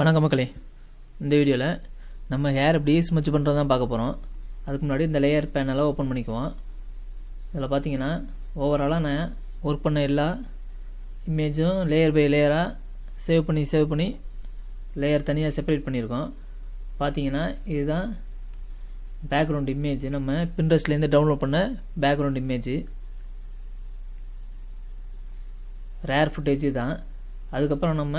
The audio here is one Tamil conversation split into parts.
வணக்கம் மக்களே. இந்த வீடியோவில் நம்ம ஹேர் எப்படி ஸ்மச் பண்ணுறது தான் பார்க்க போகிறோம் அதுக்கு முன்னாடி இந்த லேயர் பேனலை ஓப்பன் பண்ணிக்குவோம். இதில் பார்த்தீங்கன்னா ஓவராலாக நான் ஒர்க் பண்ண எல்லா இமேஜும் லேயர் பை லேயராக சேவ் பண்ணி சேவ் பண்ணி லேயர் தனியாக செப்பரேட் பண்ணியிருக்கோம். பார்த்தீங்கன்னா இதுதான் பேக்ரவுண்ட் இமேஜ் நம்ம பின்ட்ரெஸ்ட்லேருந்து டவுன்லோட் பண்ண பேக்ரவுண்ட் இமேஜ் ரேர் ஃபுட்டேஜ் தான். அதுக்கப்புறம் நம்ம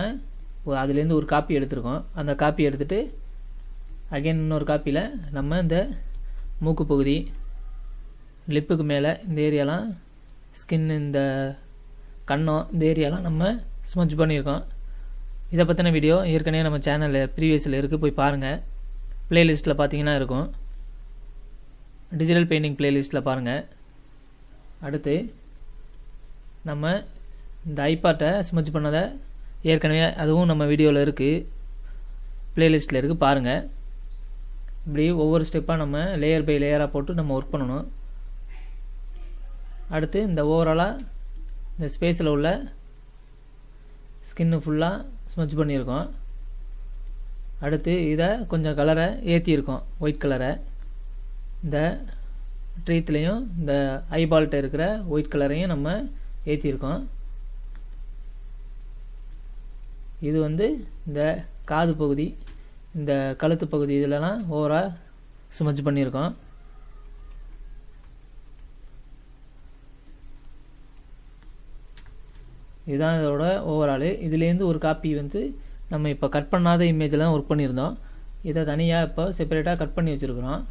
அதுலேருந்து ஒரு காப்பி எடுத்திருக்கோம். அந்த காப்பி எடுத்துகிட்டு அகைன் இன்னொரு காப்பியில் நம்ம இந்த மூக்கு பகுதி லிப்புக்கு மேலே இந்த ஏரியாலாம் ஸ்கின் இந்த கன்னம் இந்த ஏரியாலாம் நம்ம ஸ்மஜ் பண்ணியிருக்கோம். இதை பற்றின வீடியோ ஏற்கனவே நம்ம சேனலில் ப்ரீவியஸில் இருக்குது போய் பாருங்கள் ப்ளேலிஸ்ட்டில் பார்த்தீங்கன்னா இருக்கும். டிஜிட்டல் பெயிண்டிங் ப்ளேலிஸ்ட்டில் பாருங்கள் அடுத்து நம்ம இந்த ஐபாட்டை ஸ்மஜ் பண்ணதை ஏற்கனவே அதுவும் நம்ம வீடியோவில் இருக்குது ப்ளேலிஸ்ட்டில் இருக்குது பாருங்கள் இப்படி ஒவ்வொரு ஸ்டெப்பாக நம்ம லேயர் பை லேயராக போட்டு நம்ம ஒர்க் பண்ணணும். அடுத்து இந்த ஓவராலாக இந்த ஸ்பேஸில் உள்ள ஸ்கின்னு ஃபுல்லாக ஸ்மச் பண்ணியிருக்கோம். அடுத்து இதை கொஞ்சம் கலரை ஏற்றியிருக்கோம் ஒயிட் கலரை இந்த ட்ரீத்லேயும் இந்த ஐபால்கிட்ட இருக்கிற ஒயிட் கலரையும் நம்ம ஏற்றியிருக்கோம் இது வந்து இந்த காது பகுதி இந்த கழுத்து பகுதி இதிலலாம் ஓவராக ஸ்மஜ் பண்ணியிருக்கோம். இதுதான் இதோட ஓவராலு இதுலேருந்து ஒரு காப்பி வந்து நம்ம இப்போ கட் பண்ணாத இமேஜில் தான் ஒர்க் பண்ணியிருந்தோம். இதை தனியாக இப்போ செப்பரேட்டாக கட் பண்ணி வச்சுருக்குறோம்.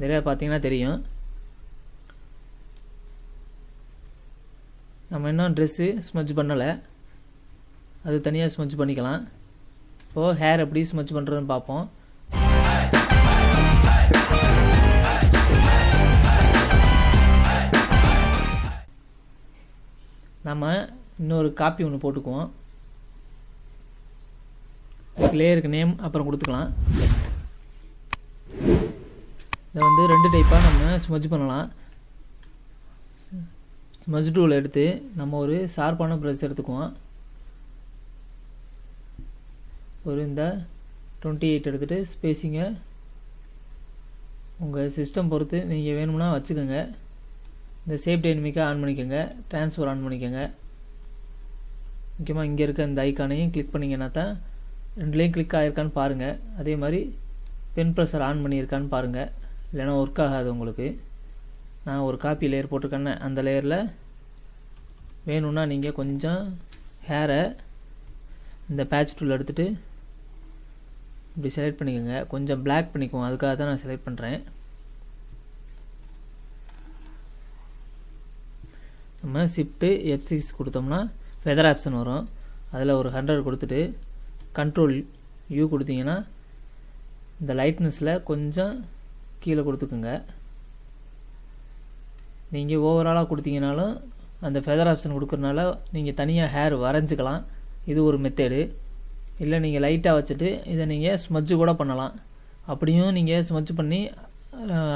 நிறையா பார்த்தீங்கன்னா தெரியும். நம்ம இன்னும் ட்ரெஸ்ஸு ஸ்மஜ் பண்ணலை. அது தனியாக ஸ்மச் பண்ணிக்கலாம். இப்போது ஹேர் எப்படி ஸ்மச் பண்ணுறதுன்னு பார்ப்போம். நம்ம இன்னொரு காப்பி ஒன்று போட்டுக்குவோம். லேயருக்கு நேம் அப்புறம் கொடுத்துக்கலாம். இதை வந்து ரெண்டு டைப்பாக நம்ம ஸ்மஜ் பண்ணலாம். ஸ்மஜ் டூல் எடுத்து நம்ம ஒரு ஷார்ப்பான ப்ரஷ் எடுத்துக்குவோம். ஒரு இந்த டுவெண்ட்டி எயிட் எடுத்துகிட்டு ஸ்பேஸிங்கை உங்கள் சிஸ்டம் பொறுத்து நீங்கள் வேணும்னா வச்சுக்கோங்க. இந்த சேஃப் டைனமிக்காக ஆன் பண்ணிக்கோங்க. ட்ரான்ஸ்ஃபர் ஆன் பண்ணிக்கோங்க. முக்கியமாக இங்கே இருக்க இந்த ஐக்கானையும் கிளிக் பண்ணிங்கன்னா தான் ரெண்டுலேயும் கிளிக் ஆகிருக்கான்னு பாருங்கள் அதே மாதிரி பென் ப்ரெஷர் ஆன் பண்ணியிருக்கான்னு பாருங்கள் இல்லைன்னா ஒர்க் ஆகாது உங்களுக்கு. நான் ஒரு காப்பி லேயர் போட்டிருக்கேன்னு அந்த லேயரில் வேணும்னா நீங்கள் கொஞ்சம் ஹேரை இந்த பேட்ச் டூல் எடுத்துகிட்டு இப்படி செலக்ட் பண்ணிக்கோங்க. கொஞ்சம் பிளாக் பண்ணிக்குவோம் அதுக்காக தான் நான் செலக்ட் பண்ணுறேன் நம்ம ஷிஃப்ட்டு எஃப் சிக்ஸ் கொடுத்தோம்னா ஃபெதர் ஆப்ஷன் வரும். அதில் ஒரு ஹண்ட்ரட் கொடுத்துட்டு கண்ட்ரோல் யூ கொடுத்தீங்கன்னா இந்த லைட்னஸில் கொஞ்சம் கீழே கொடுத்துக்குங்க. நீங்கள் ஓவராலாக கொடுத்தீங்கனாலும் அந்த ஃபெதர் ஆப்ஷன் கொடுக்குறனால நீங்கள் தனியாக ஹேர் வரைஞ்சிக்கலாம். இது ஒரு மெத்தேடு இல்லை நீங்கள் லைட்டாக வச்சுட்டு இதை நீங்கள் ஸ்மஜ்ஜு கூட பண்ணலாம். அப்படியும் நீங்கள் ஸ்மஜ் பண்ணி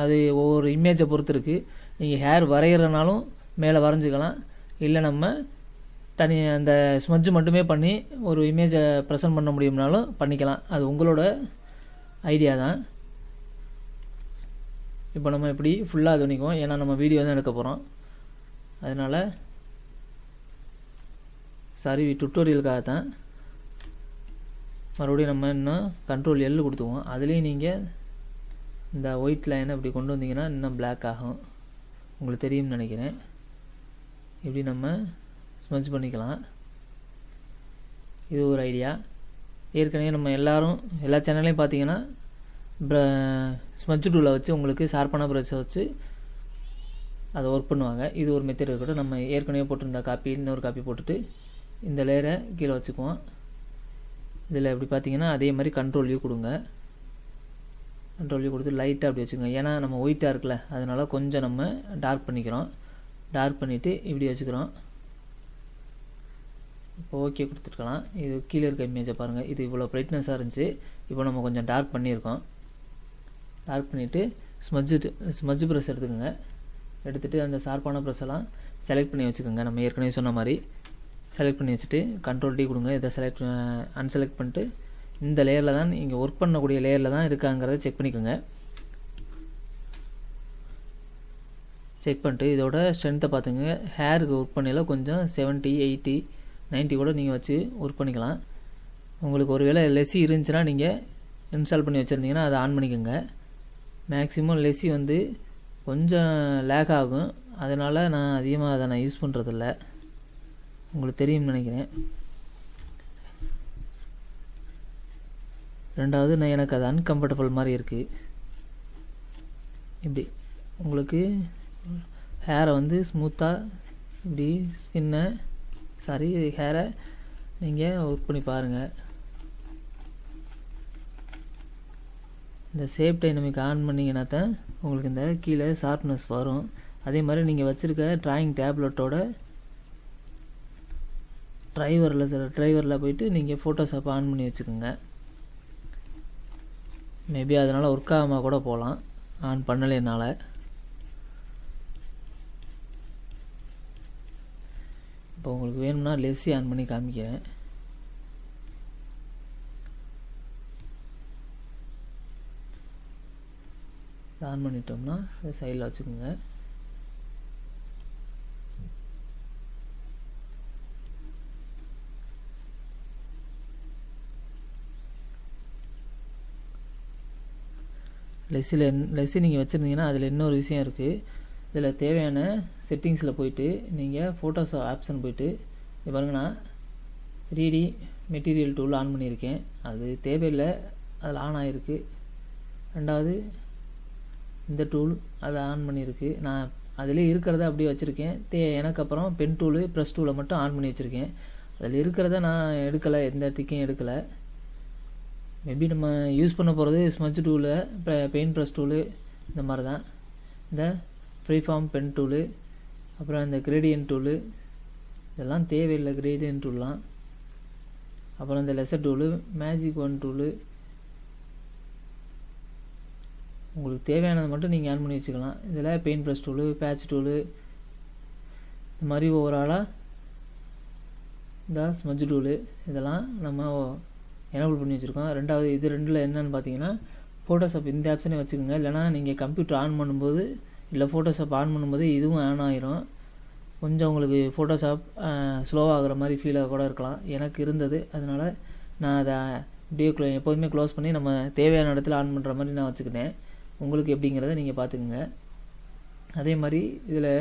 அது ஒவ்வொரு இமேஜை பொறுத்து இருக்குது நீங்கள் ஹேர் வரைகிறனாலும் மேலே வரைஞ்சிக்கலாம். இல்லை நம்ம தனி அந்த ஸ்மஜ்ஜு மட்டுமே பண்ணி ஒரு இமேஜை ப்ரெசன்ட் பண்ண முடியும்னாலும் பண்ணிக்கலாம். அது உங்களோட ஐடியா தான். இப்போ நம்ம இப்படி ஃபுல்லாக துணிக்குவோம். பண்ணிக்குவோம் ஏன்னா நம்ம வீடியோ தான் எடுக்க போகிறோம் அதனால் சாரி டுட்டோரியலுக்காக தான் மறுபடியும் நம்ம இன்னும் கண்ட்ரோல் எல் கொடுத்துவோம் அதுலேயும் நீங்கள் இந்த ஒயிட் லைனை இப்படி கொண்டு வந்தீங்கன்னா இன்னும் பிளாக் ஆகும். உங்களுக்கு தெரியும்னு நினைக்கிறேன். இப்படி நம்ம ஸ்மெச் பண்ணிக்கலாம். இது ஒரு ஐடியா ஏற்கனவே நம்ம எல்லாரும் எல்லா சேனல்லையும் பார்த்தீங்கன்னா ஸ்மெட்ச் டூலை வச்சு உங்களுக்கு ஷார்ப்பான ப்ரஷை வச்சு அதை ஒர்க் பண்ணுவாங்க. இது ஒரு மெத்தட் இருக்கட்டும். நம்ம ஏற்கனவே போட்டிருந்த காப்பி இன்னொரு காப்பி போட்டுட்டு இந்த லேயரை கீழே வச்சுக்குவோம். இதில் எப்படி பார்த்தீங்கன்னா அதே மாதிரி கண்ட்ரோல் கொடுங்க. கண்ட்ரோல் கொடுத்து லைட்டாக அப்படி வச்சுக்கோங்க. ஏன்னா நம்ம ஒயிட்டாக இருக்குல்ல அதனால் கொஞ்சம் நம்ம டார்க் பண்ணிக்கிறோம். டார்க் பண்ணிவிட்டு இப்படி வச்சுக்கிறோம். இப்போ ஓகே கொடுத்துருக்கலாம். இது கீழே இருக்க இமேஜை பாருங்கள் இது இவ்வளோ பிரைட்னஸாக இருந்துச்சு. இப்போ நம்ம கொஞ்சம் டார்க் பண்ணியிருக்கோம். டார்க் பண்ணிவிட்டு ஸ்மஜ்ஜு ஸ்மஜ் ப்ரெஷ் எடுத்துக்கோங்க. எடுத்துகிட்டு அந்த ஷார்ப்பான ப்ரெஷ் எல்லாம் செலக்ட் பண்ணி வச்சுக்கோங்க. நம்ம ஏற்கனவே சொன்ன மாதிரி. செலக்ட் பண்ணி வச்சுட்டு கண்ட்ரோல் டி கொடுங்க. இதை செலக்ட் அன்செலக்ட் பண்ணிட்டு இந்த லேயரில் தான் நீங்கள் ஒர்க் பண்ணக்கூடிய லேயரில் தான் இருக்காங்கிறத செக் பண்ணிக்கோங்க. செக் பண்ணிட்டு இதோட ஸ்ட்ரென்த்தை பார்த்துங்க. ஹேருக்கு ஒர்க் பண்ணல கொஞ்சம் செவன்ட்டி எயிட்டி நைன்ட்டி கூட நீங்கள் வச்சு ஒர்க் பண்ணிக்கலாம். உங்களுக்கு ஒரு வேளை லெஸ்ஸி இருந்துச்சுன்னா நீங்கள் இன்ஸ்டால் பண்ணி வச்சுருந்தீங்கன்னா அதை ஆன் பண்ணிக்கோங்க. மேக்ஸிமம் லெஸ்ஸி வந்து கொஞ்சம் லேக் ஆகும். அதனால் நான் அதிகமாக அதை நான் யூஸ் பண்ணுறதில்ல உங்களுக்கு தெரியும்னு நினைக்கிறேன். ரெண்டாவது நான் எனக்கு அது அன்கம்ஃபர்டபுள் மாதிரி இருக்குது இப்படி உங்களுக்கு ஹேரை வந்து ஸ்மூத்தாக இப்படி ஸ்கின்னை சாரி ஹேரை நீங்கள் ஒர்க் பண்ணி பாருங்கள் இந்த சேஃப் டைனமிக் ஆன் பண்ணிங்கன்னா தான் உங்களுக்கு இந்த கீழே ஷார்ப்னஸ் வரும். அதே மாதிரி நீங்கள் வச்சுருக்க ட்ராயிங் டேப்லெட்டோட ட்ரைவரில் ட்ரைவரில் போயிட்டு நீங்கள் ஃபோட்டோஷாப் ஆன் பண்ணி வச்சுக்கோங்க. மேபி அதனால் ஒர்க் ஆகாமல் கூட போகலாம் ஆன் பண்ணலை என்னால். இப்போ உங்களுக்கு வேணும்னா லெஸ்ஸி ஆன் பண்ணி காமிக்கிறேன். ஆன் பண்ணிட்டோம்னா சைடில் வச்சுக்கோங்க. லெஸ்ஸில் லெஸ்ஸு நீங்கள் வச்சுருந்தீங்கன்னா அதில் இன்னொரு விஷயம் இருக்குது இதில் தேவையான செட்டிங்ஸில் போயிட்டு நீங்கள் ஃபோட்டோஸ் ஆப்ஷன் போயிட்டு இது பாருங்கன்னா three D material tool on பண்ணியிருக்கேன். அது தேவையில்லை அதில் ஆன் ஆகிருக்கு ரெண்டாவது இந்த டூல் அதை ஆன் பண்ணியிருக்கு. நான் அதிலே இருக்கிறத அப்படியே வச்சுருக்கேன். தே எனக்கு அப்புறம் பென் டூலு ப்ரெஸ் டூலை மட்டும் ஆன் பண்ணி வச்சுருக்கேன். அதில் இருக்கிறத நான் எடுக்கலை எந்த டிக்கையும் எடுக்கலை. மேபி நம்ம யூஸ் பண்ண போகிறது smudge tool paint brush tool இந்த மாதிரி தான். இந்த ஃப்ரீஃபார்ம் பென் டூலு அப்புறம் இந்த கிரேடியன் டூலு இதெல்லாம் தேவையில்லை கிரேடியன் டூல்லாம் அப்புறம் இந்த lasso tool magic wand tool உங்களுக்கு தேவையானதை மட்டும் நீங்கள் ஆன் பண்ணி வச்சுக்கலாம். இதில் paint brush tool patch tool இந்த மாதிரி ஓவராலாக இந்த ஸ்மஜ் டூலு இதெல்லாம் நம்ம எனபிள் பண்ணி வச்சுருக்கோம். ரெண்டாவது இது ரெண்டில் என்னென்னு பார்த்தீங்கன்னா ஃபோட்டோஷாப் இந்த ஆப்ஷனே வச்சுக்கோங்க. இல்லைனா நீங்கள் கம்ப்யூட்டர் ஆன் பண்ணும்போது இல்லை ஃபோட்டோஷாப் ஆன் பண்ணும்போது இதுவும் ஆன் ஆயிரும். கொஞ்சம் உங்களுக்கு ஃபோட்டோஷாப் ஸ்லோவாகிற மாதிரி ஃபீலாக கூட இருக்கலாம். எனக்கு இருந்தது. அதனால் நான் அதை அப்படியே க்ளோ எப்போதுமே க்ளோஸ் பண்ணி நம்ம தேவையான இடத்துல ஆன் பண்ணுற மாதிரி நான் வச்சுக்கிட்டேன். உங்களுக்கு எப்படிங்கிறத நீங்கள் பார்த்துக்குங்க அதே மாதிரி இதில்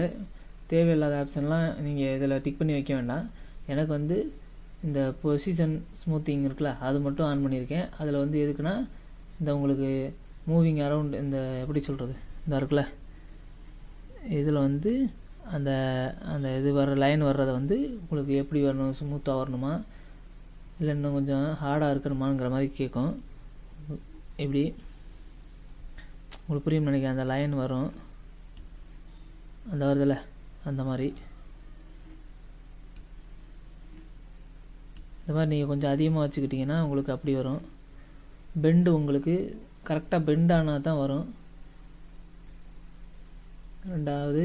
தேவையில்லாத ஆப்ஷன்லாம் நீங்கள் இதில் டிக் பண்ணி வைக்க வேண்டாம். எனக்கு வந்து இந்த பொசிஷன் ஸ்மூத்திங் இருக்குல்ல அது மட்டும் ஆன் பண்ணியிருக்கேன். அதில் வந்து எதுக்குன்னா இந்த உங்களுக்கு மூவிங் அரவுண்ட் இந்த எப்படி சொல்கிறது இந்த இருக்குல்ல இதில் வந்து அந்த அந்த இது வர்ற லைன் வர்றதை வந்து உங்களுக்கு எப்படி வரணும் ஸ்மூத்தாக வரணுமா இல்லை இன்னும் கொஞ்சம் ஹார்டாக இருக்கணுமாங்கிற மாதிரி கேட்கும். இப்படி. உங்களுக்கு புரியும் நினைக்கிறேன் அந்த லைன் வரும். அந்த வருதில்ல அந்த மாதிரி. இந்த மாதிரி நீங்கள் கொஞ்சம் அதிகமாக வச்சுக்கிட்டிங்கன்னா உங்களுக்கு அப்படி வரும். பெண்டு உங்களுக்கு கரெக்டாக பெண்ட் ஆனால் தான் வரும். ரெண்டாவது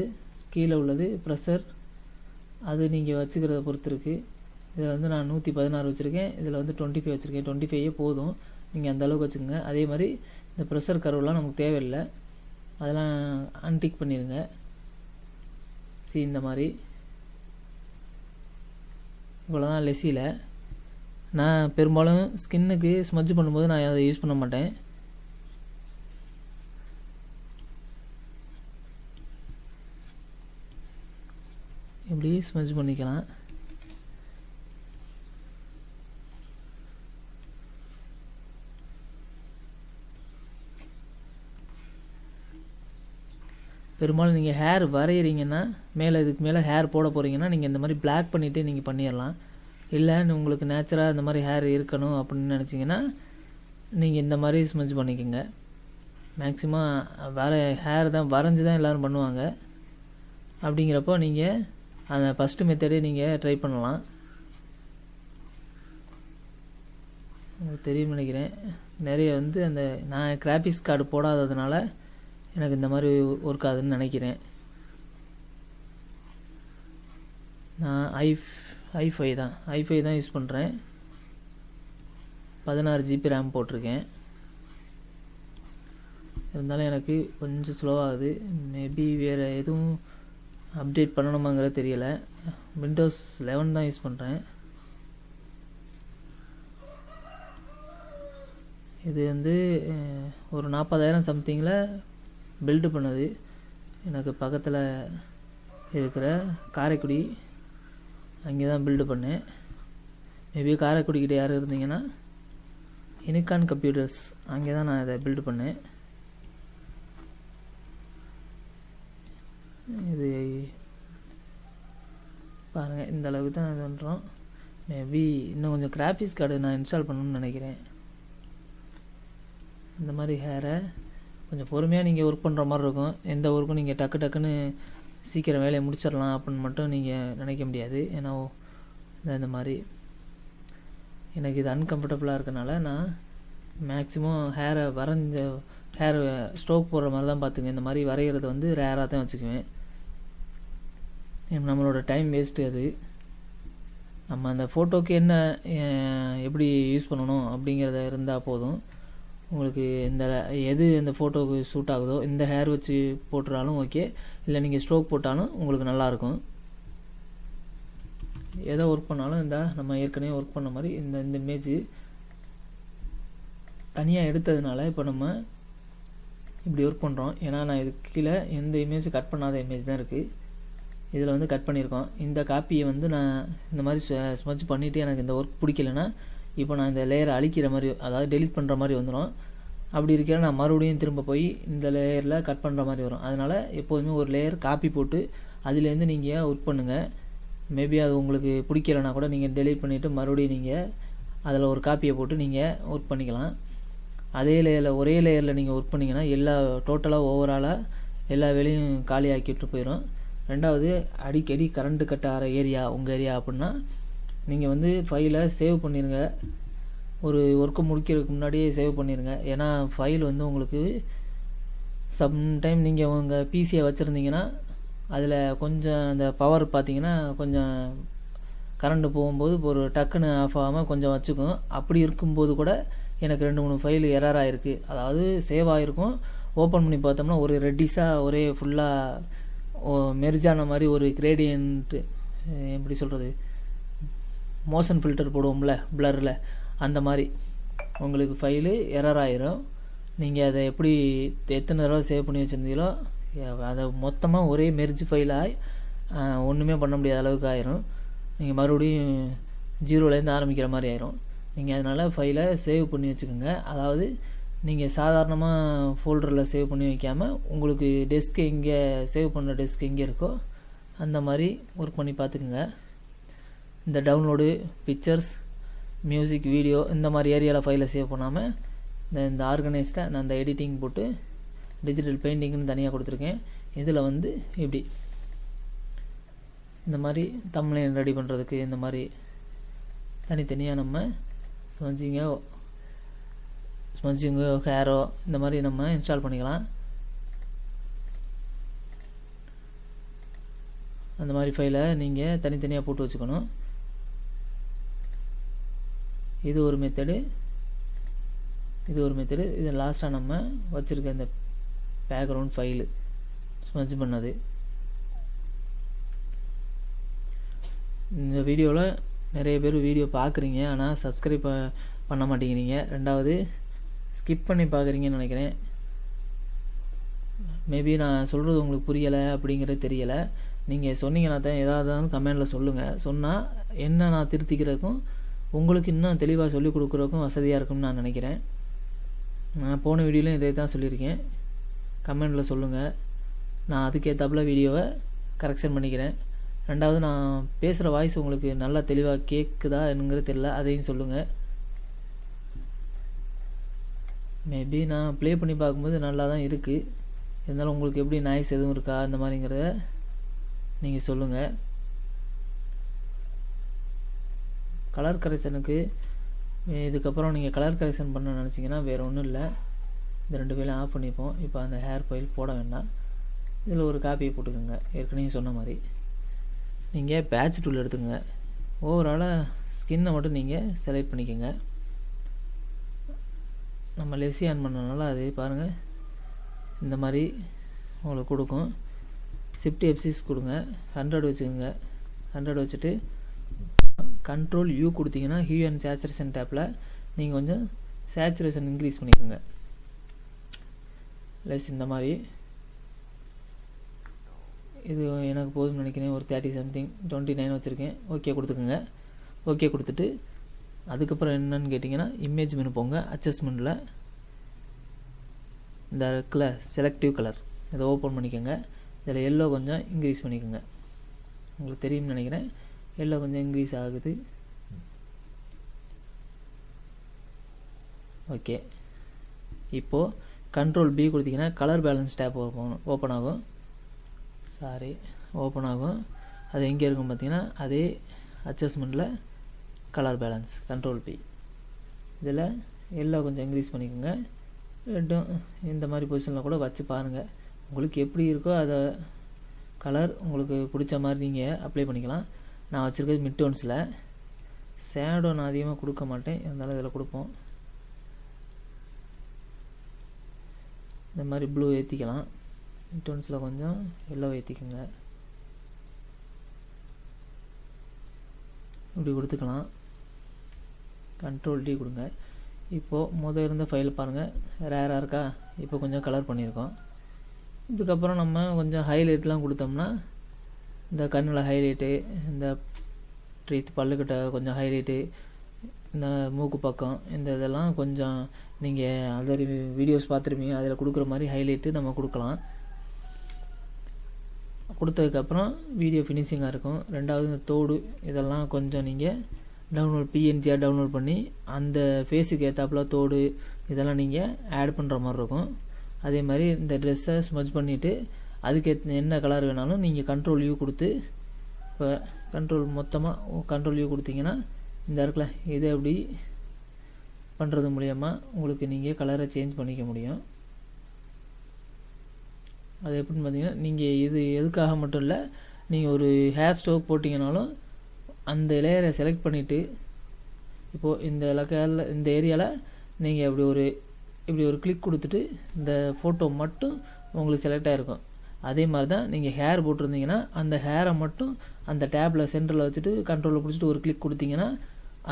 கீழே உள்ளது ப்ரெஷர் அது நீங்கள் வச்சுக்கிறத பொறுத்து இருக்குது இதில் வந்து நான் நூற்றி பதினாறு வச்சுருக்கேன். இதில் வந்து டுவெண்ட்டி ஃபைவ் வச்சுருக்கேன். டுவெண்ட்டி ஃபைவே போதும். நீங்கள் அந்த அளவுக்கு வச்சுக்கோங்க. அதே மாதிரி இந்த ப்ரெஷர் கருவெலாம் நமக்கு தேவையில்லை. அதெல்லாம் அன்டிக் பண்ணிடுங்க சி இந்த மாதிரி. இவ்வளோ தான் லெஸ்ஸியில் நான் பெரும்பாலும் ஸ்கின்னுக்கு ஸ்மஜ் பண்ணும்போது நான் அதை யூஸ் பண்ண மாட்டேன். இப்படி ஸ்மஜ் பண்ணிக்கலாம். பெரும்பாலும் நீங்கள் ஹேர் வரைகிறீங்கன்னா மேலே இதுக்கு மேலே ஹேர் போட போகிறீங்கன்னா நீங்கள் இந்த மாதிரி பிளாக் பண்ணிவிட்டு நீங்கள் பண்ணிடலாம். இல்லை உங்களுக்கு நேச்சுராக இந்த மாதிரி ஹேர் இருக்கணும் அப்படின்னு நினச்சிங்கன்னா நீங்கள் இந்த மாதிரி ஸ்மெஜ் பண்ணிக்கோங்க. மேக்ஸிமம் வேறு ஹேர் தான் வரைஞ்சி தான் எல்லோரும் பண்ணுவாங்க. அப்படிங்கிறப்போ நீங்கள் அந்த ஃபஸ்ட்டு மெத்தடே நீங்கள் ட்ரை பண்ணலாம். உங்களுக்கு தெரியும் நினைக்கிறேன். நிறைய வந்து அந்த நான் கிராஃபிக்ஸ் கார்டு போடாததுனால எனக்கு இந்த மாதிரி ஒர்க் ஆகுதுன்னு நினைக்கிறேன். நான் ஐஃப் ஐஃபை தான். ஐஃபை தான் யூஸ் பண்ணுறேன் பதினாறு ஜிபி ரேம் போட்டிருக்கேன். இருந்தாலும் எனக்கு கொஞ்சம் ஸ்லோவாகுது மேபி வேறு எதுவும் அப்டேட் பண்ணணுமாங்கிறது தெரியலை. விண்டோஸ் லெவன் தான் யூஸ் பண்ணுறேன் இது வந்து ஒரு நாற்பதாயிரம் சம்திங்கில் பில்டு பண்ணது. எனக்கு பக்கத்தில் இருக்கிற காரைக்குடி அங்கே தான் பில்டு பண்ணேன் மேபி காரைக்குடிக்கிட்ட யார் இருந்தீங்கன்னா இனிகான் கம்ப்யூட்டர்ஸ் அங்கே தான் நான் இதை பில்டு பண்ணேன் இது பாருங்கள் இந்த அளவுக்கு தான் இது பண்ணுறோம் மேபி இன்னும் கொஞ்சம் கிராஃபிக்ஸ் கார்டு நான் இன்ஸ்டால் பண்ணணும்னு நினைக்கிறேன். இந்த மாதிரி ஹேரை கொஞ்சம் பொறுமையாக நீங்கள் ஒர்க் பண்ணுற மாதிரி இருக்கும். எந்த ஒர்க்கும் நீங்கள் டக்கு டக்குன்னு சீக்கிரம் வேலையை முடிச்சிடலாம் அப்படின்னு மட்டும் நீங்கள் நினைக்க முடியாது. ஏன்னா ஓ, இந்த இந்த மாதிரி எனக்கு இது அன்கம்ஃபர்டபுளாக இருக்கனால நான் மேக்ஸிமம் ஹேரை வரைஞ்ச ஹேர் ஸ்ட்ரோக் போடுற மாதிரி தான் பார்த்துக்குவேன். இந்த மாதிரி வரைகிறது வந்து ரேராக தான் வச்சுக்குவேன். நம்மளோட டைம் வேஸ்ட்டு அது. நம்ம அந்த ஃபோட்டோக்கு என்ன எப்படி யூஸ் பண்ணணும் அப்படிங்கிறத இருந்தால் போதும். உங்களுக்கு இந்த எது இந்த ஃபோட்டோவுக்கு சூட் ஆகுதோ இந்த ஹேர் வச்சு போட்டுறாலும் ஓகே இல்லை நீங்கள் ஸ்ட்ரோக் போட்டாலும் உங்களுக்கு நல்லாயிருக்கும் எதை ஒர்க் பண்ணாலும் இந்த நம்ம ஏற்கனவே ஒர்க் பண்ண மாதிரி இந்த இந்த இமேஜ் தனியாக எடுத்ததுனால இப்போ நம்ம இப்படி ஒர்க் பண்ணுறோம் ஏன்னா நான் இதுக்கு கீழே எந்த இமேஜ் கட் பண்ணாத இமேஜ் தான் இருக்குது இதில் வந்து கட் பண்ணியிருக்கோம். இந்த காப்பியை வந்து நான் இந்த மாதிரி ஸ்மச் பண்ணிவிட்டு எனக்கு இந்த ஒர்க் பிடிக்கலன்னா இப்போ நான் இந்த லேயரை அழிக்கிற மாதிரி அதாவது டெலீட் பண்ணுற மாதிரி வந்துடும் அப்படி இருக்கிற நான் மறுபடியும் திரும்ப போய் இந்த லேயரில் கட் பண்ணுற மாதிரி வரும். அதனால் எப்போதுமே ஒரு லேயர் காப்பி போட்டு அதுலேருந்து நீங்கள் ஒர்க் பண்ணுங்கள் மேபி அது உங்களுக்கு பிடிக்கலைன்னா கூட நீங்கள் டெலிட் பண்ணிவிட்டு மறுபடியும் நீங்கள் அதில் ஒரு காப்பியை போட்டு நீங்கள் ஒர்க் பண்ணிக்கலாம். அதே லேயரில் ஒரே லேயரில் நீங்கள் ஒர்க் பண்ணிங்கன்னா எல்லா டோட்டலாக ஓவராலாக எல்லா வேலையும் காலி ஆக்கிட்டு போயிடும் ரெண்டாவது அடிக்கடி கரண்ட்டு கட்டாகிற ஆகிற ஏரியா உங்கள் ஏரியா அப்படின்னா நீங்கள் வந்து ஃபைலை சேவ் பண்ணிடுங்க ஒரு ஒர்க்கு முடிக்கிறதுக்கு முன்னாடியே சேவ் பண்ணிடுங்க ஏன்னா ஃபைல் வந்து உங்களுக்கு சம்டைம் நீங்கள் உங்கள் பிசியை வச்சுருந்தீங்கன்னா அதில் கொஞ்சம் அந்த பவர் பார்த்தீங்கன்னா கொஞ்சம் கரண்ட் போகும்போது இப்போ ஒரு டக்குன்னு ஆஃப் ஆகாமல் கொஞ்சம் வச்சுக்கும். அப்படி இருக்கும்போது கூட எனக்கு ரெண்டு மூணு ஃபைல் எரர் ஆகிருக்கு அதாவது சேவ் ஆகிருக்கும் ஓப்பன் பண்ணி பார்த்தோம்னா ஒரு ரெட்டிஸாக ஒரே ஃபுல்லாக மெர்ஜான மாதிரி ஒரு கிரேடியன்ட்டு எப்படி சொல்கிறது மோஷன் ஃபில்டர் போடுவோம்ல பிளரில் அந்த மாதிரி. உங்களுக்கு ஃபைலு எரர் ஆயிரும். நீங்கள் அதை எப்படி எத்தனை தடவை சேவ் பண்ணி வச்சுருந்தீங்களோ அதை மொத்தமாக ஒரே மெர்ஜ் ஃபைலாகி ஒன்றுமே பண்ண முடியாத அளவுக்கு ஆயிரும். நீங்கள் மறுபடியும் ஜீரோலேருந்து ஆரம்பிக்கிற மாதிரி ஆயிரும். நீங்கள் அதனால் ஃபைலை சேவ் பண்ணி வச்சுக்கோங்க. அதாவது நீங்கள் சாதாரணமாக ஃபோல்டரில் சேவ் பண்ணி வைக்காமல் உங்களுக்கு டெஸ்க் எங்கே சேவ் பண்ண டெஸ்க் எங்கே இருக்கோ அந்த மாதிரி ஒர்க் பண்ணி பார்த்துக்குங்க. இந்த டவுன்லோடு பிக்சர்ஸ் மியூசிக் வீடியோ இந்த மாதிரி ஏரியாவில் ஃபைலை சேவ் பண்ணாமல் இந்த இந்த ஆர்கனைஸ்டாக நான் இந்த எடிட்டிங் போட்டு டிஜிட்டல் பெயிண்டிங்னு தனியாக கொடுத்துருக்கேன். இதில் வந்து இப்படி. இந்த மாதிரி தமிழை ரெடி பண்ணுறதுக்கு இந்த மாதிரி தனித்தனியாக நம்ம ஸ்பஞ்சிங்கோ ஸ்பஞ்சிங்கோ ஹேரோ இந்த மாதிரி நம்ம இன்ஸ்டால் பண்ணிக்கலாம். அந்த மாதிரி ஃபைலை நீங்கள் தனித்தனியாக போட்டு வச்சுக்கணும். இது ஒரு மெத்தடு இது ஒரு மெத்தடு இது லாஸ்ட்டாக நம்ம வச்சுருக்க இந்த பேக்ரவுண்ட் ஃபைலு ஸ்மஜ் பண்ணது. இந்த வீடியோவில் நிறைய பேர் வீடியோ பார்க்குறீங்க ஆனால் சப்ஸ்கிரைப் பண்ண மாட்டேங்கிறீங்க. ரெண்டாவது ஸ்கிப் பண்ணி பார்க்குறீங்கன்னு நினைக்கிறேன். மேபி நான் சொல்கிறது உங்களுக்கு புரியலை அப்படிங்கிறது தெரியலை. நீங்கள் சொன்னீங்கன்னா தான் ஏதாவது கமெண்டில் சொல்லுங்கள் சொன்னால் என்ன நான் திருத்திக்கிறதுக்கும் உங்களுக்கு இன்னும் தெளிவாக சொல்லிக் கொடுக்குறதுக்கும் வசதியாக இருக்கும்னு நான் நினைக்கிறேன். நான் போன வீடியோலையும் இதே தான் சொல்லியிருக்கேன். கமெண்டில் சொல்லுங்கள் நான் அதுக்கேற்றாப்புல வீடியோவை கரெக்ஷன் பண்ணிக்கிறேன். ரெண்டாவது நான் பேசுகிற வாய்ஸ் உங்களுக்கு நல்லா தெளிவாக கேட்குதா என்னங்கிறது தெரில அதையும் சொல்லுங்கள் மேபி நான் ப்ளே பண்ணி பார்க்கும்போது நல்லா தான் இருக்குது இருந்தாலும் உங்களுக்கு எப்படி நாய்ஸ் எதுவும் இருக்கா? அந்த மாதிரிங்கிறத நீங்கள் சொல்லுங்கள் கலர் கரெக்ஷனுக்கு இதுக்கப்புறம் நீங்கள் கலர் கரெக்ஷன் பண்ண நினச்சிங்கன்னா வேறு ஒன்றும் இல்லை. இந்த ரெண்டு பேரும் ஆஃப் பண்ணிப்போம். இப்போ அந்த ஹேர் ஃபைல் போட வேண்டாம். இதில் ஒரு காப்பியை போட்டுக்கோங்க. ஏற்கனவே சொன்ன மாதிரி. நீங்கள் பேட்ச் டூல் எடுத்துக்கோங்க. ஓவராலாக ஸ்கின்னை மட்டும் நீங்கள் செலக்ட் பண்ணிக்கோங்க. நம்ம லெஸ்ஸி ஆன் பண்ணனால அது பாருங்கள் இந்த மாதிரி உங்களுக்கு கொடுக்கும். ஷிஃப்ட் எஃப்சிஸ் கொடுங்க. ஹண்ட்ரட் வச்சுக்கோங்க. ஹண்ட்ரட் வச்சுட்டு கண்ட்ரோல் யூ கொடுத்தீங்கன்னா ஹியூ அண்ட் சேச்சுரேஷன் டேப்பில் நீங்கள் கொஞ்சம் சேச்சுரேஷன் இன்க்ரீஸ் பண்ணிக்கோங்க. லெஸ் இந்த மாதிரி. இது எனக்கு போதும்னு நினைக்கிறேன். ஒரு தேர்ட்டி சம்திங் டுவெண்ட்டி நைன் வச்சுருக்கேன். ஓகே கொடுத்துக்குங்க. ஓகே கொடுத்துட்டு அதுக்கப்புறம் என்னன்னு கேட்டிங்கன்னா இமேஜ் மெனு போங்க. அட்ஜஸ்ட்மெண்ட்டில் இந்த கலர் செலக்டிவ் கலர் இதை ஓப்பன் பண்ணிக்கோங்க. இதில் எல்லோ கொஞ்சம் இன்க்ரீஸ் பண்ணிக்கோங்க. உங்களுக்கு தெரியும்னு நினைக்கிறேன். எல்லாம் கொஞ்சம் இன்க்ரீஸ் ஆகுது. ஓகே இப்போது கண்ட்ரோல் பி கொடுத்தீங்கன்னா colour balance tab open open ஆகும். சாரி ஓப்பன் ஆகும். அது எங்கே இருக்கும் பார்த்தீங்கன்னா அதே அட்ஜஸ்ட்மெண்ட்டில் கலர் பேலன்ஸ் கண்ட்ரோல் பி இதில் எல்லாம் கொஞ்சம் இன்க்ரீஸ் பண்ணிக்கோங்க. ரெண்டும் இந்த மாதிரி பொசிஷனில் கூட வச்சு பாருங்கள் உங்களுக்கு எப்படி இருக்கோ அதை கலர் உங்களுக்கு பிடிச்ச மாதிரி நீங்கள் அப்ளை பண்ணிக்கலாம். நான் வச்சுருக்கிறது மிட் டோன்ஸில் சேடோ நான் அதிகமாக கொடுக்க மாட்டேன். இருந்தாலும் இதில் கொடுப்போம். இந்த மாதிரி ப்ளூ ஏற்றிக்கலாம் மிட் டோன்ஸில் கொஞ்சம் எல்லோ ஏற்றிக்கோங்க இப்படி கொடுத்துக்கலாம். கண்ட்ரோல் டி கொடுங்க. இப்போது முதல் இருந்த ஃபைல் பாருங்கள் ரேராக இருக்கா? இப்போ கொஞ்சம் கலர் பண்ணியிருக்கோம். இதுக்கப்புறம் நம்ம கொஞ்சம் ஹைலைட்லாம் கொடுத்தோம்னா இந்த கண்ணில் ஹைலைட்டு இந்த ட்ரீத் பல்லுக்கிட்ட கொஞ்சம் ஹைலைட்டு இந்த மூக்கு பக்கம் இந்த இதெல்லாம் கொஞ்சம் நீங்கள் அதர் வீடியோஸ் பார்த்துருப்பீங்க அதில் கொடுக்குற மாதிரி ஹைலைட்டு நம்ம கொடுக்கலாம். கொடுத்ததுக்கப்புறம் வீடியோ ஃபினிஷிங்காக இருக்கும். ரெண்டாவது இந்த தோடு இதெல்லாம் கொஞ்சம் நீங்கள் டவுன்லோட் பிஎன்ஜியாக டவுன்லோட் பண்ணி அந்த ஃபேஸுக்கு ஏற்றாப்புல தோடு இதெல்லாம் நீங்கள் ஆட் பண்ணுற மாதிரி இருக்கும். அதே மாதிரி இந்த ட்ரெஸ்ஸை ஸ்மஜ் பண்ணிவிட்டு அதுக்கு என்ன கலர் வேணாலும் நீங்கள் கண்ட்ரோல் யூ கொடுத்து இப்போ கண்ட்ரோல் மொத்தமாக கண்ட்ரோல் யூ கொடுத்தீங்கன்னா இந்த இருக்குல்ல இதை எப்படி பண்ணுறது மூலயமா உங்களுக்கு நீங்கள் கலரை சேஞ்ச் பண்ணிக்க முடியும். அது எப்படின்னு பார்த்தீங்கன்னா நீங்கள் இது எதுக்காக மட்டும் இல்லை நீங்கள் ஒரு ஹேர் ஸ்டோக் போட்டிங்கனாலும் அந்த லேயரை செலக்ட் பண்ணிவிட்டு இப்போது இந்த லக்கையில் இந்த ஏரியாவில் நீங்கள் இப்படி ஒரு இப்படி ஒரு கிளிக் கொடுத்துட்டு இந்த ஃபோட்டோ மட்டும் உங்களுக்கு செலக்ட் ஆகிருக்கும் அதே மாதிரி தான் நீங்கள் ஹேர் போட்டிருந்தீங்கன்னா அந்த ஹேரை மட்டும் அந்த டேப்பில் சென்டரில் வச்சுட்டு கண்ட்ரோலில் பிடிச்சிட்டு ஒரு கிளிக் கொடுத்தீங்கன்னா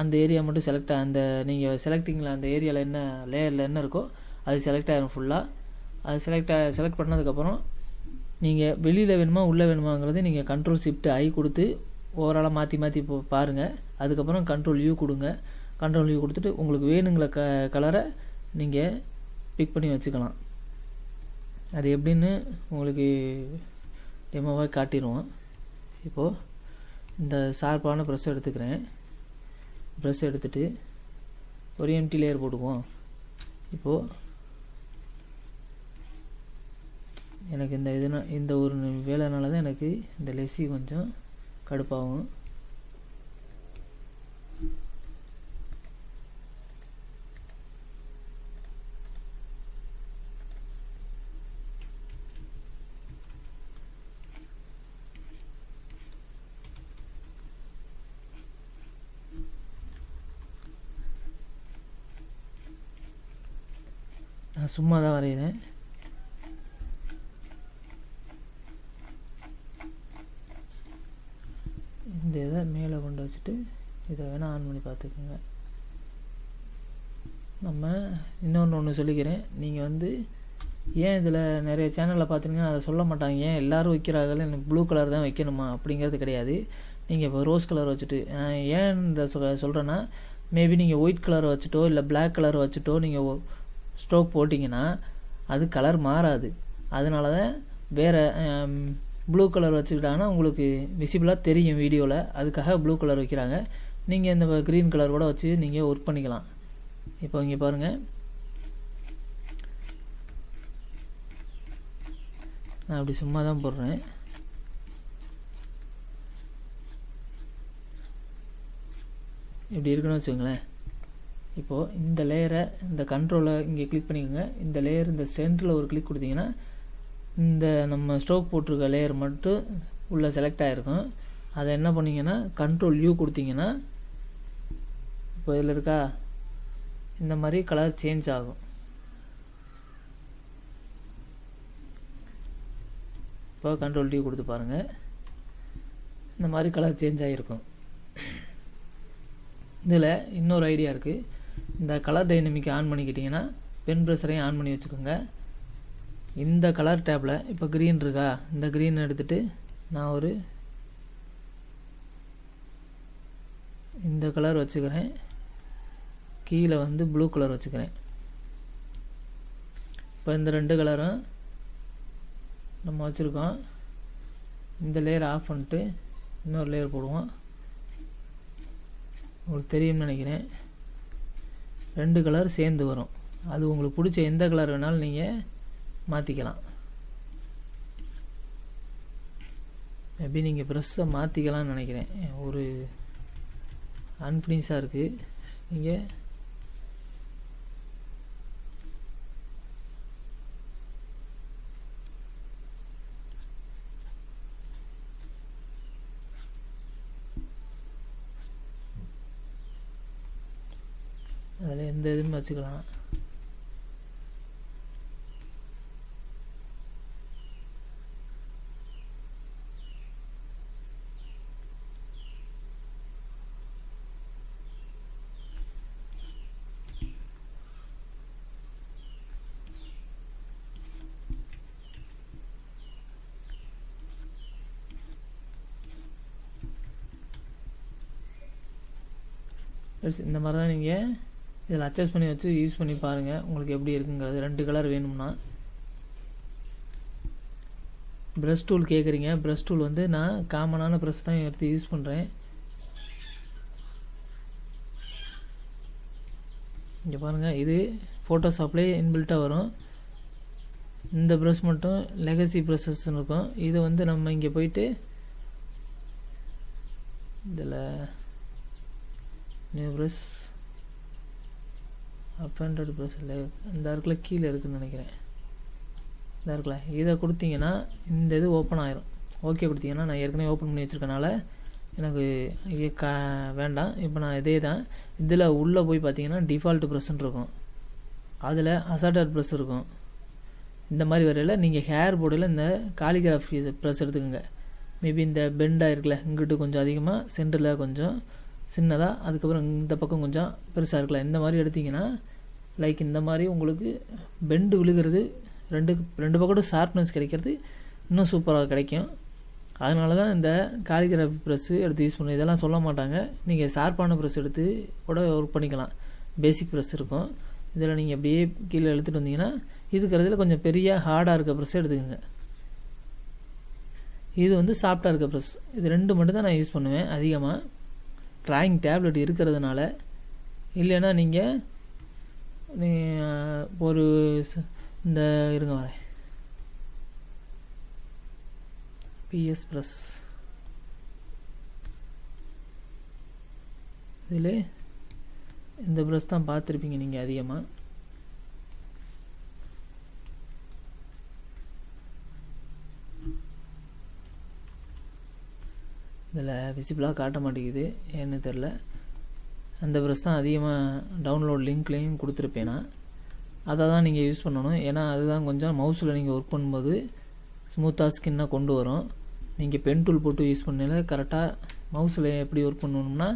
அந்த ஏரியா மட்டும் செலக்ட் அந்த நீங்கள் செலக்டிங்கில் அந்த ஏரியாவில் என்ன லேயரில் என்ன இருக்கோ அது செலக்ட் ஆகிரும் ஃபுல்லாக அது செலக்ட் செலக்ட் பண்ணதுக்கப்புறம் நீங்கள் வெளியில் வேணுமா உள்ளே வேணுமாங்கிறது நீங்கள் கண்ட்ரோல் ஷிஃப்ட் ஐ கொடுத்து ஓவராலாக மாற்றி மாற்றி இப்போ பாருங்கள் அதுக்கப்புறம் கண்ட்ரோல் யூ கொடுங்க. கண்ட்ரோல் யூ கொடுத்துட்டு உங்களுக்கு வேணுங்கிற க கலரை நீங்கள் பிக் பண்ணி வச்சுக்கலாம். அது எப்படின்னு உங்களுக்கு டெமோவாக காட்டிடுவோம் இப்போது இந்த சார்பான ப்ரெஷ் எடுத்துக்கிறேன். ப்ரெஷ் எடுத்துகிட்டு ஒரு எம்டி லேயர் போட்டுக்குவோம். இப்போது எனக்கு இந்த இதுனா இந்த ஒரு வேலைனால தான் எனக்கு இந்த லெஸ்ஸி கொஞ்சம் கடுப்பாகும். நான் சும்மா தான் வரைகிறேன் இந்த இதை மேலே கொண்டு வச்சுட்டு இதை வேணால் ஆன் பண்ணி பார்த்துக்கோங்க. நம்ம இன்னொன்று ஒன்று சொல்லிக்கிறேன். நீங்கள் வந்து ஏன் இதில் நிறைய சேனலில் பார்த்துருங்கன்னா அதை சொல்ல மாட்டாங்க. ஏன் எல்லோரும் வைக்கிறார்கள் எனக்கு ப்ளூ கலர் தான் வைக்கணுமா? அப்படிங்கிறது கிடையாது. நீங்கள் இப்போ ரோஸ் கலர் வச்சுட்டு ஏன் இந்த சொல்கிறேன்னா மேபி நீங்கள் ஒயிட் கலர் வச்சுட்டோ இல்லை பிளாக் கலர் வச்சுட்டோ நீங்கள் ஸ்ட்ரோக் போட்டிங்கன்னா அது கலர் மாறாது. அதனால தான் வேறு ப்ளூ கலர் வச்சுக்கிட்டாங்கன்னா உங்களுக்கு விசிபிளாக தெரியும் வீடியோவில் அதுக்காக ப்ளூ கலர் வைக்கிறாங்க. நீங்கள் இந்த க்ரீன் கலர் கூட வச்சு நீங்கள் ஒர்க் பண்ணிக்கலாம். இப்போ இங்கே பாருங்கள் நான் அப்படி சும்மா தான் போடுறேன். இப்படி இருக்குன்னு வச்சுக்கோங்களேன். இப்போது இந்த லேயரை இந்த கண்ட்ரோலை இங்கே கிளிக் பண்ணிக்கோங்க. இந்த லேயர் இந்த சென்டரில் ஒரு கிளிக் கொடுத்தீங்கன்னா இந்த நம்ம ஸ்ட்ரோக் போட்டிருக்க லேயர் மட்டும் உள்ளே செலக்ட் ஆகிருக்கும் அதை என்ன பண்ணீங்கன்னா கண்ட்ரோல் யூ கொடுத்தீங்கன்னா இப்போ இதில் இருக்கா? இந்த மாதிரி கலர் சேஞ்ச் ஆகும். இப்போ கண்ட்ரோல் டி கொடுத்து பாருங்கள் இந்த மாதிரி கலர் சேஞ்ச் ஆகிருக்கும் இதில் இன்னொரு ஐடியா இருக்குது இந்த கலர் டைனமிக் ஆன் பண்ணிக்கிட்டிங்கன்னா பென் ப்ரெஷரையும் ஆன் பண்ணி வச்சுக்கோங்க. இந்த கலர் டேப்பில் இப்போ க்ரீன் இருக்கா? இந்த க்ரீன் எடுத்துகிட்டு நான் ஒரு இந்த கலர் வச்சுக்கிறேன். கீழே வந்து ப்ளூ கலர் வச்சுக்கிறேன். இப்போ இந்த ரெண்டு கலரும் நம்ம வச்சுருக்கோம். இந்த லேயர் ஆஃப் பண்ணிட்டு இன்னொரு லேயர் போடுவோம். உங்களுக்கு தெரியும்னு நினைக்கிறேன். ரெண்டு கலர் சேர்ந்து வரும். அது உங்களுக்கு பிடிச்ச எந்த கலர் வேணாலும் நீங்கள் மாற்றிக்கலாம் மேபி நீங்கள் ப்ரெஸ்ஸை மாற்றிக்கலாம்னு நினைக்கிறேன். ஒரு அன்பினிஸாக இருக்குது நீங்கள் அதில் எந்த இதுவும் வச்சுக்கலாம். இந்த மாதிரி தான் நீங்கள் இதில் அட்ஜஸ்ட் பண்ணி வச்சு யூஸ் பண்ணி பாருங்கள் உங்களுக்கு எப்படி இருக்குங்கிறது. ரெண்டு கலர் வேணும்னா. ப்ரெஷ் டூல் கேட்குறீங்க ப்ரெஷ் டூல் வந்து நான் காமனான ப்ரெஷ் தான் எடுத்து யூஸ் பண்ணுறேன் இங்கே பாருங்கள் இது ஃபோட்டோஷாப்லேயே இன்பில்ட்டாக வரும். இந்த ப்ரஷ் மட்டும் லெகசி ப்ரஷஸ்ன்னு இருக்கும். இது வந்து நம்ம இங்கே போயிட்டு இதில் new brush up hundred brush இல்லை இந்த இடத்துல கீழே இருக்குதுன்னு நினைக்கிறேன். இந்த இருக்குல்ல இதை கொடுத்தீங்கன்னா இந்த இது ஓப்பன் ஆயிரும். ஓகே கொடுத்தீங்கன்னா நான் ஏற்கனவே ஓப்பன் பண்ணி வச்சுருக்கனால எனக்கு க வேண்டாம். இப்போ நான் இதே தான் இதில் உள்ளே போய் பார்த்தீங்கன்னா டிஃபால்ட் ப்ரெஸ்ன்னு இருக்கும். அதில் அசாட்டட் ப்ரெஸ் இருக்கும். இந்த மாதிரி வரையில் நீங்கள் ஹேர் போர்டில் இந்த காலிகிராஃபி ப்ரெஸ் எடுத்துக்கோங்க. மேபி இந்த பெண்டாக இருக்குல்ல இங்கிட்டு கொஞ்சம் அதிகமாக சென்டரில் கொஞ்சம் சின்னதாக அதுக்கப்புறம் இந்த பக்கம் கொஞ்சம் பெருசாக இருக்கலாம் இந்த மாதிரி எடுத்திங்கன்னா லைக் இந்த மாதிரி உங்களுக்கு பெண்டு விழுகிறது ரெண்டு ரெண்டு பக்கம் ஷார்ப்னஸ் கிடைக்கிறது இன்னும் சூப்பராக கிடைக்கும். அதனால தான் இந்த காலிகிராஃபி ப்ரெஸ்ஸு எடுத்து யூஸ் பண்ணி. இதெல்லாம் சொல்ல மாட்டாங்க. நீங்கள் ஷார்ப்பான ப்ரெஸ் எடுத்து கூட ஒர்க் பண்ணிக்கலாம். பேசிக் ப்ரெஸ் இருக்கும். இதில் நீங்கள் அப்படியே கீழே எழுத்துட்டு வந்தீங்கன்னா இதுக்கிறதுல கொஞ்சம் பெரிய ஹார்டாக இருக்க ப்ரெஸ்ஸை எடுத்துக்கோங்க. இது வந்து சாஃப்டாக இருக்க ப்ரெஸ் இது ரெண்டு மட்டும் தான் நான் யூஸ் பண்ணுவேன் அதிகமாக ட்ராயிங் டேப்லெட் இருக்கிறதுனால. இல்லைன்னா நீங்கள் நீ ஒரு இந்த இருங்க வரேன். பிஎஸ் ப்ளஸ் இதில் இந்த ப்ரஷ் தான் பார்த்துருப்பீங்க நீங்கள் அதிகமாக இதில் விசிபிளாக காட்ட மாட்டேங்குது ஏன்னு தெரில. அந்த ப்ரெஸ் தான் அதிகமாக டவுன்லோட் லிங்க்லேயும் கொடுத்துருப்பேன் நான். அதை தான் நீங்கள் யூஸ் பண்ணணும். ஏன்னா அதுதான் கொஞ்சம் மவுஸில் நீங்கள் ஒர்க் பண்ணும்போது ஸ்மூத்தாக ஸ்கின்னாக கொண்டு வரும். நீங்கள் பென் டூல் போட்டு யூஸ் பண்ணல கரெக்டாக மவுஸில் எப்படி ஒர்க் பண்ணணும்னா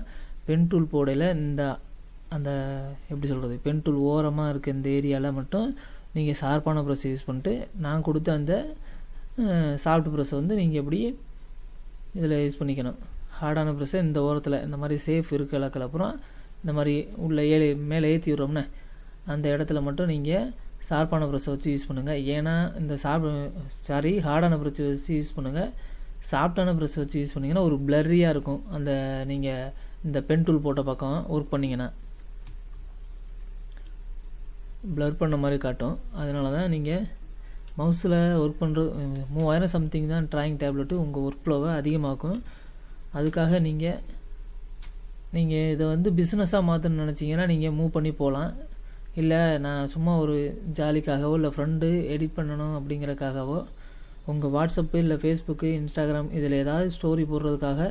பென் டூல் போடையில் இந்த அந்த எப்படி சொல்கிறது பென் டூல் ஓரமாக இருக்க இந்த ஏரியாவில் மட்டும் நீங்கள் ஷார்ப்பான ப்ரெஸ் யூஸ் பண்ணிட்டு நான் கொடுத்த அந்த சாஃப்ட் ப்ரெஸ்ஸை வந்து நீங்கள் எப்படி இதில் யூஸ் பண்ணிக்கணும். ஹார்டான ப்ரெஸ்ஸை இந்த ஓரத்தில் இந்த மாதிரி சேஃப் இருக்க இலக்கில் அப்புறம் இந்த மாதிரி உள்ள ஏழை மேலே ஏற்றி விட்றோம்னு அந்த இடத்துல மட்டும் நீங்கள் ஷார்ப்பான ப்ரெஸ்ஸை வச்சு யூஸ் பண்ணுங்கள் ஏன்னா இந்த ஷார்ப் சாரி ஹார்டான ப்ரெஸ் வச்சு யூஸ் பண்ணுங்கள் சாஃப்டான ப்ரெஷ் வச்சு யூஸ் பண்ணிங்கன்னா ஒரு பிளர்ரியாக இருக்கும். அந்த நீங்கள் இந்த பென் டூல் போட்ட பக்கம் ஒர்க் பண்ணிங்கன்னா. ப்ளர் பண்ண மாதிரி காட்டும். அதனால தான் நீங்கள் மவுஸில் ஒர்க் பண்ணுறது மூவாயிரம் சம்திங் தான் ட்ராயிங் டேப்லெட்டு உங்கள் ஒர்க் ஃப்ளோவை அதிகமாக்கும். அதுக்காக நீங்கள் நீங்கள் இதை வந்து பிஸ்னஸாக மாற்றணும்னு நினச்சிங்கன்னா நீங்கள் மூவ் பண்ணி போகலாம் இல்லை நான் சும்மா ஒரு ஜாலிக்காகவோ இல்லை ஃப்ரெண்டு எடிட் பண்ணணும் அப்படிங்கிறக்காகவோ உங்கள் வாட்ஸ்அப்பு இல்லை ஃபேஸ்புக்கு இன்ஸ்டாகிராம் இதில் ஏதாவது ஸ்டோரி போடுறதுக்காக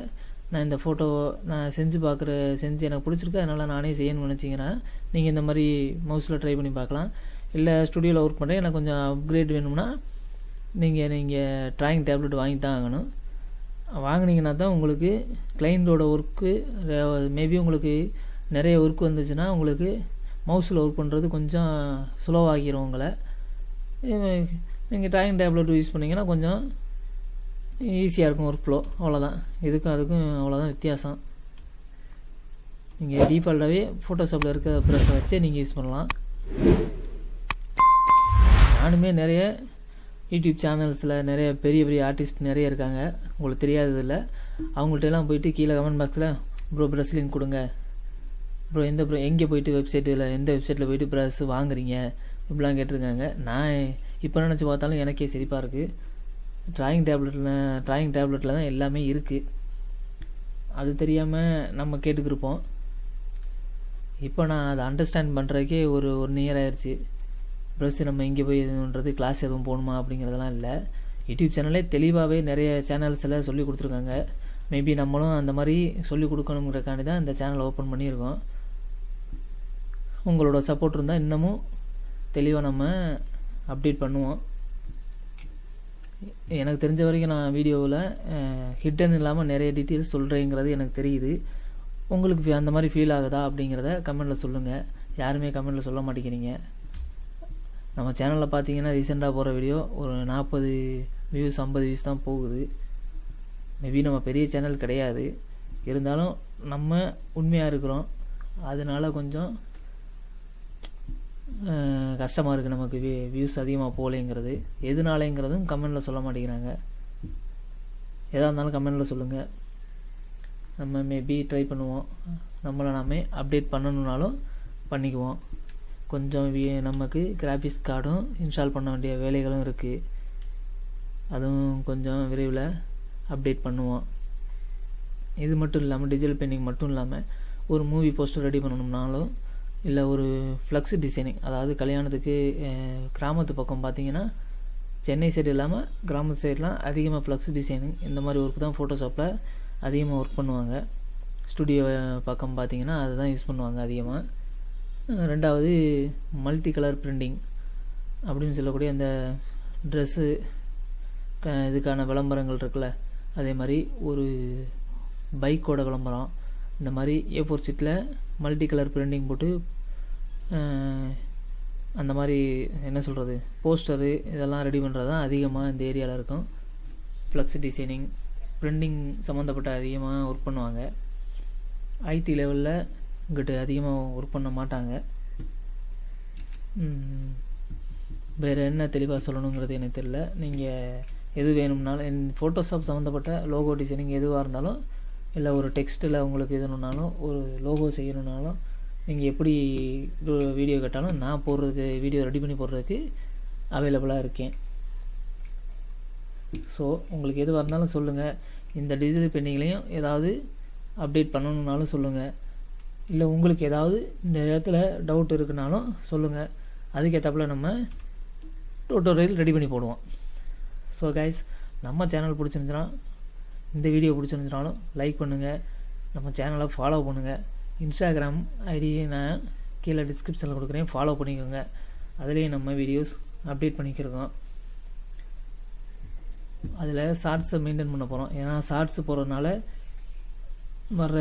நான் இந்த ஃபோட்டோ நான் செஞ்சு பார்க்குற செஞ்சு எனக்கு பிடிச்சிருக்கு அதனால் நானே செய்யணும்னு நினச்சிங்கன்னா நீங்கள் இந்த மாதிரி மவுஸில் ட்ரை பண்ணி பார்க்கலாம் இல்லை ஸ்டுடியோவில் ஒர்க் பண்ணுறேன் எனக்கு கொஞ்சம் அப்கிரேட் வேணும்னா நீங்கள் நீங்கள் ட்ராயிங் டேப்லெட் வாங்கி தான் ஆகணும். வாங்கினீங்கன்னா தான் உங்களுக்கு கிளைண்ட்டோட ஒர்க்கு மேபி உங்களுக்கு நிறைய ஒர்க் வந்துச்சுன்னா உங்களுக்கு மவுஸில் ஒர்க் பண்ணுறது கொஞ்சம் ஸ்லோவாகிரும் உங்களை. நீங்கள் ட்ராயிங் டேப்லெட் யூஸ் பண்ணிங்கன்னா கொஞ்சம் ஈஸியாக இருக்கும் ஒர்க் ஃப்ளோ அவ்வளோதான் இதுக்கும் அதுக்கும் அவ்வளோதான் வித்தியாசம். நீங்கள் டீஃபால்ட்டாகவே ஃபோட்டோஷாப்பில் இருக்கிற ப்ரெஸ்ஸை வச்சே நீங்கள் யூஸ் பண்ணலாம். நானுமே நிறைய யூடியூப் சேனல்ஸில் நிறைய பெரிய பெரிய ஆர்டிஸ்ட் நிறைய இருக்காங்க. உங்களுக்கு தெரியாததில்ல. அவங்கள்ட்ட எல்லாம் போயிட்டு கீழே கமெண்ட் பாக்ஸில் ப்ரோ ப்ரெஸ் லிங்க் கொடுங்க. ப்ரோ எந்த ப்ரோ எங்கே போயிட்டு வெப்சைட்டில் எந்த வெப்சைட்டில் போயிட்டு ப்ரெஸ் வாங்குறீங்க? இப்படிலாம் கேட்டிருக்காங்க. நான் இப்போ நினச்சி பார்த்தாலும் எனக்கே சிரிப்பாக இருக்குது ட்ராயிங் டேப்லெட்டில் ட்ராயிங் டேப்லெட்டில் தான் எல்லாமே இருக்குது அது தெரியாமல் நம்ம கேட்டுக்கிருப்போம். இப்போ நான் அதை அண்டர்ஸ்டாண்ட் பண்ணுறதுக்கே ஒரு ஒன் இயர் ஆயிடுச்சு ப்ளஸ் நம்ம இங்கே போய் எதுன்றது கிளாஸ் எதுவும் போகணுமா அப்படிங்கிறதெல்லாம் இல்லை. யூடியூப் சேனலே தெளிவாகவே நிறைய சேனல்ஸ் எல்லாம் சொல்லி கொடுத்துருக்காங்க. மேபி நம்மளும் அந்த மாதிரி சொல்லி கொடுக்கணுங்கிறக்காண்டி தான் இந்த சேனல் ஓப்பன் பண்ணியிருக்கோம். உங்களோட சப்போர்ட் இருந்தால் இன்னமும் தெளிவாக நம்ம அப்டேட் பண்ணுவோம். எனக்கு தெரிஞ்ச வரைக்கும் நான் வீடியோவில் ஹிட்டன் இல்லாமல் நிறைய டீட்டெயில்ஸ் சொல்கிறேங்கிறது எனக்கு தெரியுது. உங்களுக்கு ஃபீ- அந்த மாதிரி ஃபீல் ஆகுதா அப்படிங்கிறத கமெண்ட்டில் சொல்லுங்கள் யாருமே கமெண்ட்டில் சொல்ல மாட்டேங்கிறீங்க. நம்ம சேனலில் பார்த்தீங்கன்னா ரீசெண்டாக போகிற வீடியோ ஒரு நாற்பது வியூஸ் ஐம்பது வியூஸ் தான் போகுது. மேபி நம்ம பெரிய சேனல் கிடையாது. இருந்தாலும் நம்ம உண்மையாக இருக்கிறோம். அதனால கொஞ்சம் கஷ்டமாக இருக்குது நமக்கு வியூ வியூஸ் அதிகமாக போகலைங்கிறது. எதுனாலேங்கிறதும் கமெண்டில் சொல்ல மாட்டேங்கிறாங்க. எதாக இருந்தாலும் கமெண்டில் சொல்லுங்கள் நம்ம மேபி ட்ரை பண்ணுவோம். நம்மளை நாமே அப்டேட் பண்ணணுன்னாலும் பண்ணிக்குவோம். கொஞ்சம் வி நமக்கு கிராஃபிக்ஸ் கார்டும் இன்ஸ்டால் பண்ண வேண்டிய வேலைகளும் இருக்குது அதுவும் கொஞ்சம் விரைவில் அப்டேட் பண்ணுவோம். இது மட்டும் இல்லாமல் டிஜிட்டல் பெயிண்டிங் மட்டும் இல்லாமல் ஒரு மூவி போஸ்டர் ரெடி பண்ணணும்னாலும் இல்லை ஒரு ஃப்ளக்ஸ் டிசைனிங் அதாவது கல்யாணத்துக்கு கிராமத்து பக்கம் பார்த்தீங்கன்னா சென்னை சைடு இல்லாமல் கிராமத்து சைட்லாம் அதிகமாக ஃப்ளக்ஸ் டிசைனிங் இந்த மாதிரி ஒர்க் தான் ஃபோட்டோஷாப்பில் அதிகமாக ஒர்க் பண்ணுவாங்க. ஸ்டுடியோ பக்கம் பார்த்தீங்கன்னா அதுதான் யூஸ் பண்ணுவாங்க அதிகமாக ரெண்டாவது மல்டி கலர் பிரிண்டிங் அப்படின்னு சொல்லக்கூடிய அந்த ட்ரெஸ்ஸு க இதுக்கான விளம்பரங்கள் இருக்குல்ல அதே மாதிரி ஒரு பைக்கோட விளம்பரம் இந்த மாதிரி ஏ ஃபோர் சீட்டில் மல்டி கலர் பிரிண்டிங் போட்டு அந்த மாதிரி என்ன சொல்கிறது போஸ்டரு இதெல்லாம் ரெடி பண்ணுறது தான் அதிகமாக இந்த ஏரியாவில் இருக்கும். ஃப்ளக்ஸ் டிசைனிங் பிரிண்டிங் சம்மந்தப்பட்ட அதிகமாக ஒர்க் பண்ணுவாங்க. ஐடி லெவலில் இங்கிட்ட அதிகமாக ஒர்க் பண்ண மாட்டாங்க. வேறு என்ன தெளிவாக சொல்லணுங்கிறது எனக்கு தெரியல. நீங்கள் எது வேணும்னாலும் என் ஃபோட்டோஷாப் சம்மந்தப்பட்ட லோகோ டிசைனிங் எதுவாக இருந்தாலும் இல்லை ஒரு டெக்ஸ்ட்டில் உங்களுக்கு எதுனுனாலும் ஒரு லோகோ செய்யணுன்னாலும் நீங்கள் எப்படி வீடியோ கேட்டாலும் நான் போடுறதுக்கு வீடியோ ரெடி பண்ணி போடுறதுக்கு அவைலபிளாக இருக்கேன். ஸோ உங்களுக்கு எதுவாக இருந்தாலும் சொல்லுங்கள் இந்த டிஜிட்டல் பெண்டிங்லேயும் ஏதாவது அப்டேட் பண்ணணுன்னாலும் சொல்லுங்கள் இல்லை உங்களுக்கு ஏதாவது இந்த இடத்துல டவுட் இருக்குனாலும் சொல்லுங்கள் அதுக்கேற்றாப்புல நம்ம டூட்டோரியல் ரெடி பண்ணி போடுவோம். ஸோ கைஸ் நம்ம சேனல் பிடிச்சிருந்துச்சுன்னா இந்த வீடியோ பிடிச்சிருந்துச்சுனாலும் லைக் பண்ணுங்கள் நம்ம சேனலை ஃபாலோ பண்ணுங்கள் இன்ஸ்டாகிராம் ஐடியை நான் கீழே டிஸ்கிரிப்ஷனில் கொடுக்குறேன். ஃபாலோ பண்ணிக்கோங்க. அதுலேயும் நம்ம வீடியோஸ் அப்டேட் பண்ணிக்கிருக்கோம். அதில் ஷார்ட்ஸை மெயின்டைன் பண்ண போகிறோம் ஏன்னா ஷார்ட்ஸ் போகிறதுனால வர்ற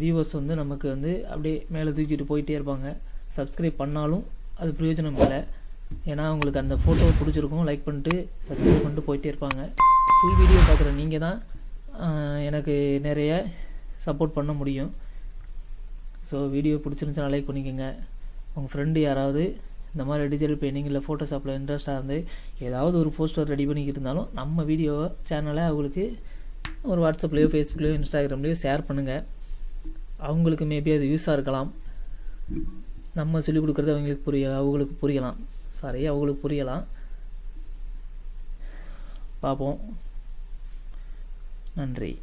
வியூவர்ஸ் வந்து நமக்கு வந்து அப்படியே மேலே தூக்கிட்டு போயிட்டே இருப்பாங்க. சப்ஸ்கிரைப் பண்ணாலும் அது பிரயோஜனம் இல்லை. ஏன்னா அவங்களுக்கு அந்த ஃபோட்டோ பிடிச்சிருக்கும் லைக் பண்ணிட்டு சப்ஸ்கிரைப் பண்ணிட்டு போயிட்டே இருப்பாங்க. ஃபுல் வீடியோ பார்க்குற நீங்கள் தான் எனக்கு நிறைய சப்போர்ட் பண்ண முடியும். ஸோ வீடியோ பிடிச்சிருந்துச்சுன்னா லைக் பண்ணிக்கோங்க. உங்கள் ஃப்ரெண்டு யாராவது இந்த மாதிரி டிஜிட்டல் பெயிண்டிங் இல்லை ஃபோட்டோஷாப்பில் இன்ட்ரெஸ்ட்டாக இருந்து ஏதாவது ஒரு போஸ்டர் ரெடி பண்ணிக்கிட்டு இருந்தாலும் நம்ம வீடியோ சேனலை அவங்களுக்கு ஒரு வாட்ஸ்அப்லேயோ ஃபேஸ்புக்லேயோ இன்ஸ்டாகிராம்லேயோ ஷேர் பண்ணுங்கள் அவங்களுக்கு மேபி அது யூஸாக இருக்கலாம். நம்ம சொல்லிக் கொடுக்குறது அவங்களுக்கு புரிய அவங்களுக்கு புரியலாம். சாரி அவங்களுக்கு புரியலாம். பார்ப்போம். நன்றி.